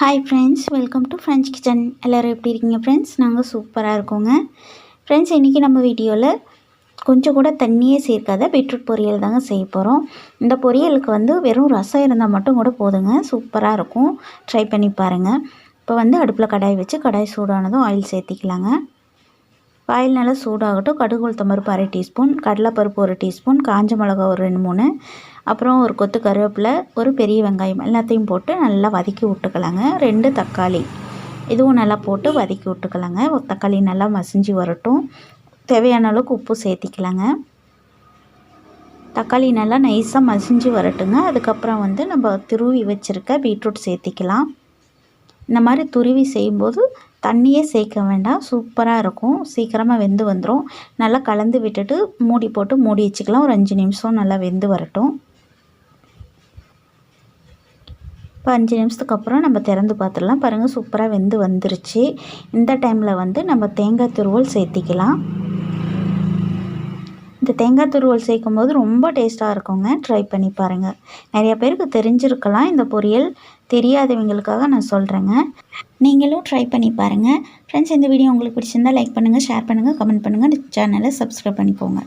Hi friends welcome to French kitchen எல்லோரும் எப்படி இருக்கீங்க ஃப்ரெண்ட்ஸ் நாங்கள் சூப்பராக இருக்கோங்க. ஃப்ரெண்ட்ஸ் இன்றைக்கி நம்ம வீடியோவில் கொஞ்சம் கூட தண்ணியே சேர்க்காத பீட்ரூட் பொரியல் தாங்க செய்ய போகிறோம் இந்த பொரியலுக்கு வந்து வெறும் ரசம் இருந்தால் மட்டும் கூட போதுங்க. சூப்பராக இருக்கும். ட்ரை பண்ணி பாருங்கள் இப்போ வந்து அடுப்பில் கடாய் வச்சு கடாய் சூடானதும் ஆயில் சேர்த்திக்கலாங்க. ஆயில் நல்லா சூடாகட்டும். கடுகு உளுத்தம்பருப்பு அரை டீஸ்பூன் கடலைப்பருப்பு ஒரு டீஸ்பூன் காஞ்ச மிளகா ஒரு ரெண்டு மூணு அப்புறம் ஒரு கொத்து கருவேப்பிலை ஒரு பெரிய வெங்காயம் எல்லாத்தையும் போட்டு நல்லா வதக்கி விட்டுக்கலாங்க. ரெண்டு தக்காளி இதுவும் நல்லா போட்டு வதக்கி விட்டுக்கலாங்க. தக்காளி நல்லா மசிஞ்சு வரட்டும். தேவையான அளவுக்கு உப்பு சேர்த்திக்கலாங்க. தக்காளி நல்லா நைஸாக மசிஞ்சு வரட்டுங்க. அதுக்கப்புறம் வந்து நம்ம துருவி வச்சுருக்க பீட்ரூட் சேர்த்திக்கலாம். இந்த மாதிரி துருவி செய்யும்போது தண்ணியே சேர்க்க வேண்டாம். சூப்பராக இருக்கும். சீக்கிரமாக வெந்து வந்துடும் நல்லா கலந்து விட்டுட்டு மூடி போட்டு மூடி வச்சுக்கலாம். ஒரு அஞ்சு நிமிஷம் நல்லா வெந்து வரட்டும். இப்போ அஞ்சு நிமிஷத்துக்கு அப்புறம் நம்ம திறந்து பார்த்துடலாம். பாருங்கள் சூப்பராக வெந்து வந்துருச்சு. இந்த டைமில் வந்து நம்ம தேங்காய் துருவல் சேர்த்திக்கலாம். இந்த தேங்காய் துருவல் சேர்க்கும் போது ரொம்ப டேஸ்ட்டாக இருக்குங்க. ட்ரை பண்ணி பாருங்கள் நிறைய பேருக்கு தெரிஞ்சிருக்கலாம். இந்த பொரியல் தெரியாதவங்களுக்காக நான் சொல்கிறேங்க நீங்களும் ட்ரை பண்ணி பாருங்கள் ஃப்ரெண்ட்ஸ் இந்த வீடியோ உங்களுக்கு பிடிச்சிருந்தால் லைக் பண்ணுங்கள் ஷேர் பண்ணுங்கள் கமெண்ட் பண்ணுங்கள் சேனலை சப்ஸ்கிரைப் பண்ணிக்கோங்க.